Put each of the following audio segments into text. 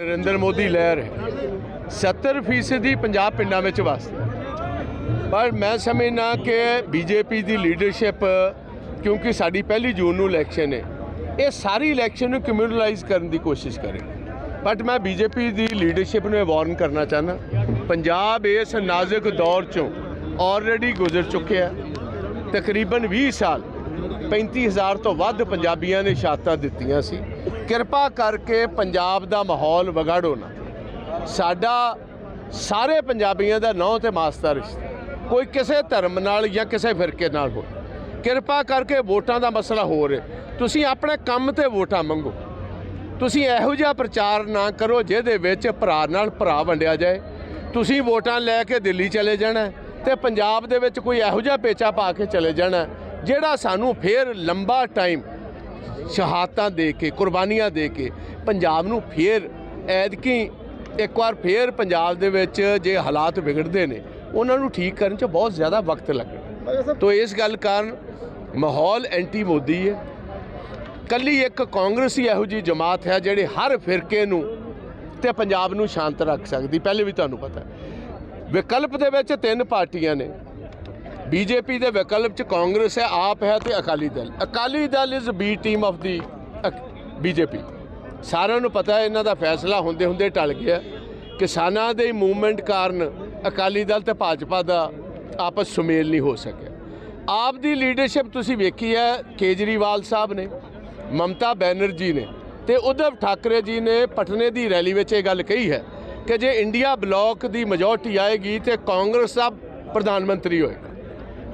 ਨਰਿੰਦਰ ਮੋਦੀ ਲਹਿਰ ਹੈ। 70% ਹੀ ਪੰਜਾਬ ਪਿੰਡਾਂ ਵਿੱਚ ਵਸਦਾ ਪਰ ਮੈਂ ਸਮਝਣਾ ਕਿ ਬੀਜੇਪੀ ਦੀ ਲੀਡਰਸ਼ਿਪ ਕਿਉਂਕਿ ਸਾਡੀ ਪਹਿਲੀ ਜੂਨ ਨੂੰ ਇਲੈਕਸ਼ਨ ਹੈ, ਇਹ ਸਾਰੀ ਇਲੈਕਸ਼ਨ ਨੂੰ ਕਮਿਊਨਲਾਈਜ਼ ਕਰਨ ਦੀ ਕੋਸ਼ਿਸ਼ ਕਰੇ। ਬਟ ਮੈਂ ਬੀਜੇਪੀ ਦੀ ਲੀਡਰਸ਼ਿਪ ਨੂੰ ਵਾਰਨ ਕਰਨਾ ਚਾਹਨਾ ਪੰਜਾਬ ਇਸ ਨਾਜ਼ੁਕ ਦੌਰ ਚੋਂ ਆਲਰੇਡੀ ਗੁਜ਼ਰ ਚੁੱਕਿਆ ਤਕਰੀਬਨ 20 ਸਾਲ 35000 ਤੋਂ ਵੱਧ ਪੰਜਾਬੀਆਂ ਨੇ ਸ਼ਹਾਦਤਾਂ ਦਿੱਤੀਆਂ ਸੀ। ਕਿਰਪਾ ਕਰਕੇ ਪੰਜਾਬ ਦਾ ਮਾਹੌਲ ਵਿਗਾੜੋ ਨਾ। ਸਾਡਾ ਸਾਰੇ ਪੰਜਾਬੀਆਂ ਦਾ ਨੌ ਤੇ ਮਾਸਤਾ ਰਿਸ਼ਤਾ। ਕੋਈ ਕਿਸੇ ਧਰਮ ਨਾਲ ਜਾਂ ਕਿਸੇ ਫਿਰਕੇ ਨਾਲ ਹੋ ਕਿਰਪਾ ਕਰਕੇ ਵੋਟਾਂ ਦਾ ਮਸਲਾ ਹੋਰ ਹੈ ਤੁਸੀਂ ਆਪਣੇ ਕੰਮ ਤੇ ਵੋਟਾਂ ਮੰਗੋ। ਤੁਸੀਂ ਇਹੋ ਜਿਹਾ ਪ੍ਰਚਾਰ ਨਾ ਕਰੋ ਜਿਹਦੇ ਵਿੱਚ ਭਰਾ ਨਾਲ ਭਰਾ ਵੰਡਿਆ ਜਾਏ। ਤੁਸੀਂ ਵੋਟਾਂ ਲੈ ਕੇ ਦਿੱਲੀ ਚਲੇ ਜਾਣਾ ਹੈ ਤੇ ਪੰਜਾਬ ਦੇ ਵਿੱਚ ਕੋਈ ਇਹੋ ਜਿਹਾ ਪੇਚਾ ਪਾ ਕੇ ਚਲੇ ਜਾਣਾ ਜਿਹੜਾ ਸਾਨੂੰ ਫੇਰ ਲੰਬਾ ਟਾਈਮ ਸ਼ਹਾਦਤਾਂ ਦੇ ਕੇ, ਕੁਰਬਾਨੀਆਂ ਦੇ ਕੇ ਪੰਜਾਬ ਨੂੰ ਫੇਰ ਐਦਕੀ ਇੱਕ ਵਾਰ ਫੇਰ ਪੰਜਾਬ ਦੇ ਵਿੱਚ ਜੇ ਹਾਲਾਤ ਵਿਗੜਦੇ ਨੇ, ਉਹਨਾਂ ਨੂੰ ਠੀਕ ਕਰਨ 'ਚ ਬਹੁਤ ਜ਼ਿਆਦਾ ਵਕਤ ਲੱਗਣਾ ਤੋ ਇਸ ਗੱਲ ਕਾਰਨ ਮਾਹੌਲ ਐਂਟੀ ਮੋਦੀ ਹੈ। ਕੱਲੀ ਇੱਕ ਕਾਂਗਰਸੀ ਇਹੋ ਜੀ ਜਮਾਤ ਹੈ ਜਿਹੜੇ ਹਰ ਫਿਰਕੇ ਨੂੰ ਤੇ ਪੰਜਾਬ ਨੂੰ ਸ਼ਾਂਤ ਰੱਖ ਸਕਦੀ। ਪਹਿਲੇ ਵੀ ਤੁਹਾਨੂੰ ਪਤਾ ਵਿਕਲਪ ਦੇ ਵਿੱਚ ਤਿੰਨ ਪਾਰਟੀਆਂ ਨੇ। ਬੀਜੇਪੀ ਦੇ ਵਿਕਲਪ ਚ ਕਾਂਗਰਸ ਹੈ, ਆਪ ਹੈ ਤੇ Akali Dal. Akali Dal is B team of the BJP. ਸਾਰਿਆਂ ਨੂੰ ਪਤਾ ਹੈ, ਇਹਨਾਂ ਦਾ ਫੈਸਲਾ ਹੁੰਦੇ ਹੁੰਦੇ ਟਲ ਗਿਆ। ਕਿਸਾਨਾਂ ਦੇ ਮੂਵਮੈਂਟ ਕਾਰਨ ਅਕਾਲੀ ਦਲ ਤੇ ਭਾਜਪਾ ਦਾ ਆਪਸ ਸੁਮੇਲ ਨਹੀਂ ਹੋ ਸਕਿਆ। ਆਪ ਦੀ ਲੀਡਰਸ਼ਿਪ ਤੁਸੀਂ ਵੇਖੀ ਹੈ, ਕੇਜਰੀਵਾਲ ਸਾਹਿਬ ਨੇ, ਮਮਤਾ ਬੈਨਰਜੀ ਨੇ ਤੇ ਉਧਵ ਠਾਕਰੇ ਜੀ ਨੇ ਪਟਨੇ ਦੀ ਰੈਲੀ ਵਿੱਚ ਇਹ ਗੱਲ ਕਹੀ ਹੈ ਕਿ ਜੇ ਇੰਡੀਆ ਬਲੌਕ ਦੀ ਮੈਜੋਰਟੀ ਆਏਗੀ ਤੇ ਕਾਂਗਰਸ ਦਾ ਪ੍ਰਧਾਨ ਮੰਤਰੀ ਹੋਏਗਾ।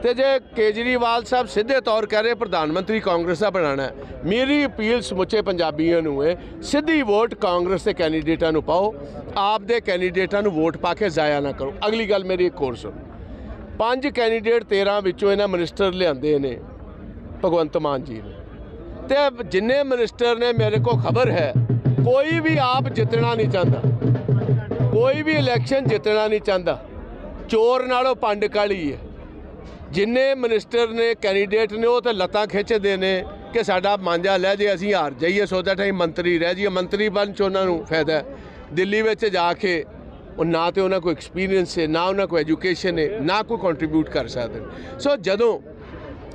ਤੇ ਜੇ ਕੇਜਰੀਵਾਲ ਸਾਹਿਬ ਸਿੱਧੇ ਤੌਰ ਕਹਿ ਰਹੇ ਪ੍ਰਧਾਨ ਮੰਤਰੀ ਕਾਂਗਰਸ ਦਾ ਬਣਾਉਣਾ ਮੇਰੀ ਅਪੀਲ ਸਮੁੱਚੇ ਪੰਜਾਬੀਆਂ ਨੂੰ ਹੈ, ਸਿੱਧੀ ਵੋਟ ਕਾਂਗਰਸ ਦੇ ਕੈਂਡੀਡੇਟਾਂ ਨੂੰ ਪਾਓ, ਆਪ ਦੇ ਕੈਂਡੀਡੇਟਾਂ ਨੂੰ ਵੋਟ ਪਾ ਕੇ ਜ਼ਾਇਆ ਨਾ ਕਰੋ। ਅਗਲੀ ਗੱਲ ਮੇਰੀ ਇੱਕ ਹੋਰ ਸੁਣੋ। ਪੰਜ ਕੈਂਡੀਡੇਟ 13 ਵਿੱਚੋਂ ਇਹਨਾਂ ਮਿਨਿਸਟਰ ਲਿਆਂਦੇ ਨੇ, ਭਗਵੰਤ ਮਾਨ ਜੀ ਨੇ। ਤੇ ਜਿੰਨੇ ਮਿਨਿਸਟਰ ਨੇ, ਮੇਰੇ ਕੋਲ ਖਬਰ ਹੈ, ਕੋਈ ਵੀ ਆਪ ਜਿੱਤਣਾ ਨਹੀਂ ਚਾਹੁੰਦਾ। ਕੋਈ ਵੀ ਇਲੈਕਸ਼ਨ ਜਿੱਤਣਾ ਨਹੀਂ ਚਾਹੁੰਦਾ। ਚੋਰ ਨਾਲੋਂ ਪੰਡ ਕਾਲੀ ਹੈ। ਜਿੰਨੇ ਮਿਨਿਸਟਰ ਨੇ ਕੈਂਡੀਡੇਟ ਨੇ, ਉਹ ਤੇ ਲੱਤਾਂ ਖਿੱਚਦੇ ਨੇ ਕਿ ਸਾਡਾ ਮਾਂਜਾ ਲੈ ਜੇ, ਅਸੀਂ ਹਾਰ ਜਾਈਏ, ਸੋ ਦੈਟ ਅਸੀਂ ਮੰਤਰੀ ਰਹਿ ਜਾਈਏ। ਮੰਤਰੀ ਬਣ ਚ ਉਹਨਾਂ ਨੂੰ ਫਾਇਦਾ ਦਿੱਲੀ ਵਿੱਚ ਜਾ ਕੇ ਉਹ ਨਾ ਤੇ ਉਹਨਾਂ ਕੋਲ ਐਕਸਪੀਰੀਅੰਸ ਹੈ, ਨਾ ਉਹਨਾਂ ਕੋਲ ਐਜੂਕੇਸ਼ਨ ਹੈ, ਨਾ ਕੋਈ ਕੰਟਰੀਬਿਊਟ ਕਰ ਸਕਦੇ। ਸੋ ਜਦੋਂ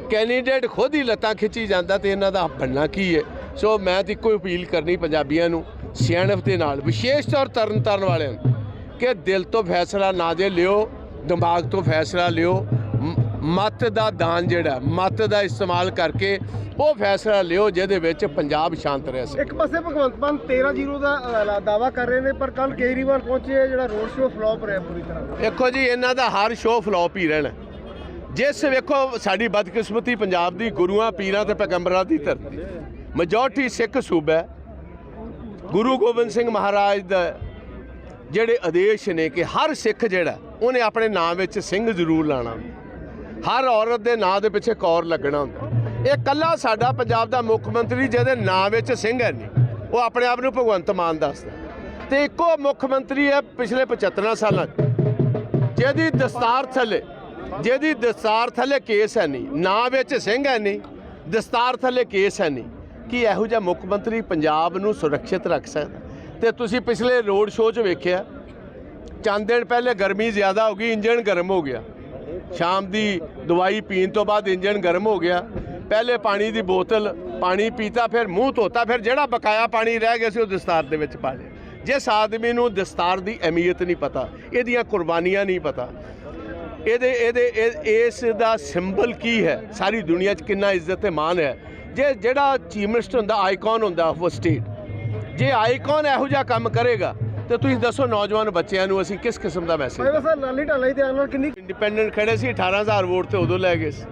ਕੈਂਡੀਡੇਟ ਖੁਦ ਹੀ ਲੱਤਾਂ ਖਿੱਚੀ ਜਾਂਦਾ ਤੇ ਇਹਨਾਂ ਦਾ ਬਣਨਾ ਕੀ ਹੈ? ਸੋ ਮੈਂ ਤਾਂ ਇੱਕੋ ਅਪੀਲ ਕਰਨੀ ਪੰਜਾਬੀਆਂ ਨੂੰ, ਸਿਆਣਪ ਦੇ ਨਾਲ, ਵਿਸ਼ੇਸ਼ ਤੌਰ ਤਰਨ ਤਾਰਨ ਵਾਲਿਆਂ ਨੂੰ, ਕਿ ਦਿਲ ਤੋਂ ਫੈਸਲਾ ਨਾ ਜੇ ਲਿਓ, ਦਿਮਾਗ ਤੋਂ ਫੈਸਲਾ ਲਿਓ ਮਤ ਦਾ ਦਾਨ ਜਿਹੜਾ ਮਤ ਦਾ ਇਸਤੇਮਾਲ ਕਰਕੇ ਉਹ ਫੈਸਲਾ ਲਿਓ ਜਿਹਦੇ ਵਿੱਚ ਪੰਜਾਬ ਸ਼ਾਂਤ ਰਹਿ ਸਕੇ। ਇੱਕ ਪਾਸੇ ਭਗਵੰਤ ਮਾਨ 13 ਜ਼ੀਰੋ ਦਾ ਅ, ਦਾਅਵਾ ਕਰ ਰਹੇ ਨੇ ਪਰ ਕੱਲ ਕੇਜਰੀਵਾਲ ਪਹੁੰਚੇ ਜਿਹੜਾ ਰੋਡ ਸ਼ੋਅ ਫਲॉप ਰਿਹਾ ਪੂਰੀ ਤਰ੍ਹਾਂ ਵੇਖੋ ਜੀ ਇਹਨਾਂ ਦਾ ਹਰ ਸ਼ੋਅ ਫਲॉप ਹੀ ਰਹਿਣਾ। ਜਿਸ ਵੇਖੋ ਸਾਡੀ ਬਦਕਿਸਮਤੀ ਪੰਜਾਬ ਦੀ ਗੁਰੂਆਂ ਪੀਰਾਂ ਤੇ ਪੈਗੰਬਰਾਂ ਦੀ ਧਰਤੀ। ਮੈਜੋਰਟੀ ਸਿੱਖ ਸੂਬਾ। ਗੁਰੂ ਗੋਬਿੰਦ ਸਿੰਘ ਮਹਾਰਾਜ ਦਾ ਜਿਹੜੇ ਆਦੇਸ਼ ਨੇ ਕਿ ਹਰ ਸਿੱਖ ਜਿਹੜਾ ਉਹਨੇ ਆਪਣੇ ਨਾਮ ਵਿੱਚ ਸਿੰਘ ਜ਼ਰੂਰ ਲਾਣਾ। ਹਰ ਔਰਤ ਦੇ ਨਾਂ ਦੇ ਪਿੱਛੇ ਕੌਰ ਲੱਗਣਾ ਹੁੰਦਾ। ਇਹ ਕੱਲਾ ਸਾਡਾ ਪੰਜਾਬ ਦਾ ਮੁੱਖ ਮੰਤਰੀ ਜਿਹਦੇ ਨਾਂ ਵਿੱਚ ਸਿੰਘ ਹੈ ਨਹੀਂ, ਉਹ ਆਪਣੇ ਆਪ ਨੂੰ ਭਗਵੰਤ ਮਾਨ ਦੱਸਦਾ। ਤੇ ਇੱਕੋ ਮੁੱਖ ਮੰਤਰੀ ਹੈ ਪਿਛਲੇ 75 ਸਾਲਾਂ 'ਚ, ਜਿਹਦੀ ਦਸਤਾਰ ਥੱਲੇ, ਜਿਹਦੀ ਦਸਤਾਰ ਥੱਲੇ ਕੇਸ ਹੈ ਨਹੀਂ, ਨਾਂ ਵਿੱਚ ਸਿੰਘ ਹੈ ਨਹੀਂ, ਦਸਤਾਰ ਥੱਲੇ ਕੇਸ ਹੈ ਨਹੀਂ, ਕਿ ਇਹੋ ਜਿਹਾ ਮੁੱਖ ਮੰਤਰੀ ਪੰਜਾਬ ਨੂੰ ਸੁਰੱਖਿਅਤ ਰੱਖ ਸਕਦਾ? ਤੇ ਤੁਸੀਂ ਪਿਛਲੇ ਰੋਡ ਸ਼ੋਅ 'ਚ ਵੇਖਿਆ, ਚੰਦ ਦਿਨ ਪਹਿਲੇ ਗਰਮੀ ਜ਼ਿਆਦਾ ਹੋ ਗਈ, ਇੰਜਣ ਗਰਮ ਹੋ ਗਿਆ। ਸ਼ਾਮ ਦੀ ਦਵਾਈ ਪੀਣ ਤੋਂ ਬਾਅਦ ਇੰਜਣ ਗਰਮ ਹੋ ਗਿਆ। ਪਹਿਲੇ ਪਾਣੀ ਦੀ ਬੋਤਲ ਪਾਣੀ ਪੀਤਾ, ਫਿਰ ਮੂੰਹ ਧੋਤਾ, ਫਿਰ ਜਿਹੜਾ ਬਕਾਇਆ ਪਾਣੀ ਰਹਿ ਗਿਆ ਸੀ ਉਹ ਦਸਤਾਰ ਦੇ ਵਿੱਚ ਪਾ ਲਿਆ। ਜਿਸ ਆਦਮੀ ਨੂੰ ਦਸਤਾਰ ਦੀ ਅਹਿਮੀਅਤ ਨਹੀਂ ਪਤਾ, ਇਹਦੀਆਂ ਕੁਰਬਾਨੀਆਂ ਨਹੀਂ ਪਤਾ। ਇਹਦੇ ਇਹਦੇ, ਇਹ- ਇਸ ਦਾ ਸਿੰਬਲ ਕੀ ਹੈ? ਸਾਰੀ ਦੁਨੀਆ 'ਚ ਕਿੰਨਾ ਇੱਜ਼ਤ ਤੇ ਮਾਣ ਹੈ? ਜੇ ਜਿਹੜਾ ਚੀਫ ਮਿਨਿਸਟਰ ਹੁੰਦਾ, ਆਈਕਨ ਹੁੰਦਾ, ਉਹ ਸਟੇਟ ਜੇ ਆਈਕਨ ਇਹੋ ਜਿਹਾ ਕੰਮ ਕਰੇਗਾ ਤੇ ਤੁਸੀਂ ਦੱਸੋ ਨੌਜਵਾਨ ਬੱਚਿਆਂ ਨੂੰ ਅਸੀਂ ਕਿਸ ਕਿਸਮ ਦਾ ਮੈਸੇਜ ਭਾਈ ਬਸ ਲਾਲੀ ਢਾਲਾ ਹੀ ਧਿਆਨ ਨਾਲ ਕਿੰਨੀ ਇੰਡੀਪੈਂਡੈਂਟ ਖੜੇ ਸੀ 18000 ਵੋਟ ਤੇ ਉਦੋਂ ਲੈ ਗਏ ਸੀ।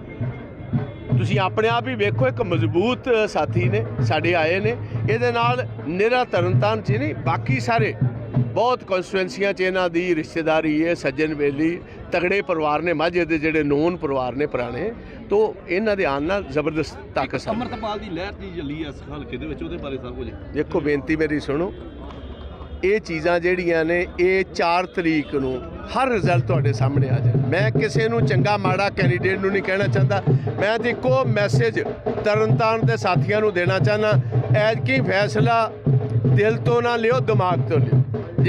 ਤੁਸੀਂ ਆਪਣੇ ਆਪ ਹੀ ਵੇਖੋ ਇੱਕ ਮਜ਼ਬੂਤ ਸਾਥੀ ਨੇ ਸਾਡੇ ਆਏ ਨੇ। ਇਹਦੇ ਨਾਲ ਨਿਰਾ ਤਰਨਤਾਰਨ ਚ ਨਹੀਂ ਬਾਕੀ ਸਾਰੇ ਬਹੁਤ ਕਨਸਟੀਟੂਐਂਸੀਆਂ ਚ ਇਹਨਾਂ ਦੀ ਰਿਸ਼ਤੇਦਾਰੀ ਹੈ ਸੱਜਣ ਵੇਲੀ ਤਗੜੇ ਪਰਿਵਾਰ ਨੇ ਮਾਝੇ ਦੇ ਜਿਹੜੇ ਨੋਨ ਪਰਿਵਾਰ ਨੇ ਪੁਰਾਣੇ ਤੋਂ ਇਹਨਾਂ ਦੇ ਆਉਣ ਨਾਲ ਜ਼ਬਰਦਸਤ ਤਾਕਤ ਅਮਰਤਪਾਲ ਦੀ ਲਹਿਰ ਦੀ ਚੱਲੀ ਇਸ ਹਲਕੇ ਦੇ ਵਿੱਚ ਉਹਦੇ ਬਾਰੇ ਸਭ ਕੁਝ। ਦੇਖੋ ਬੇਨਤੀ ਮੇਰੀ ਸੁਣੋ ਇਹ ਚੀਜ਼ਾਂ ਜਿਹੜੀਆਂ ਨੇ, ਇਹ 4 ਤਰੀਕ ਨੂੰ ਹਰ ਰਿਜ਼ਲਟ ਤੁਹਾਡੇ ਸਾਹਮਣੇ ਆ ਜਾਏ ਮੈਂ ਕਿਸੇ ਨੂੰ ਚੰਗਾ ਮਾੜਾ ਕੈਂਡੀਡੇਟ ਨੂੰ ਨਹੀਂ ਕਹਿਣਾ ਚਾਹੁੰਦਾ। ਮੈਂ ਤੇ ਇੱਕੋ ਮੈਸੇਜ ਤਰਨਤਾਰਨ ਦੇ ਸਾਥੀਆਂ ਨੂੰ ਦੇਣਾ ਚਾਹੁੰਦਾ ਕੀ ਫੈਸਲਾ ਦਿਲ ਤੋਂ ਨਾ ਲਿਓ, ਦਿਮਾਗ ਤੋਂ ਲਿਓ।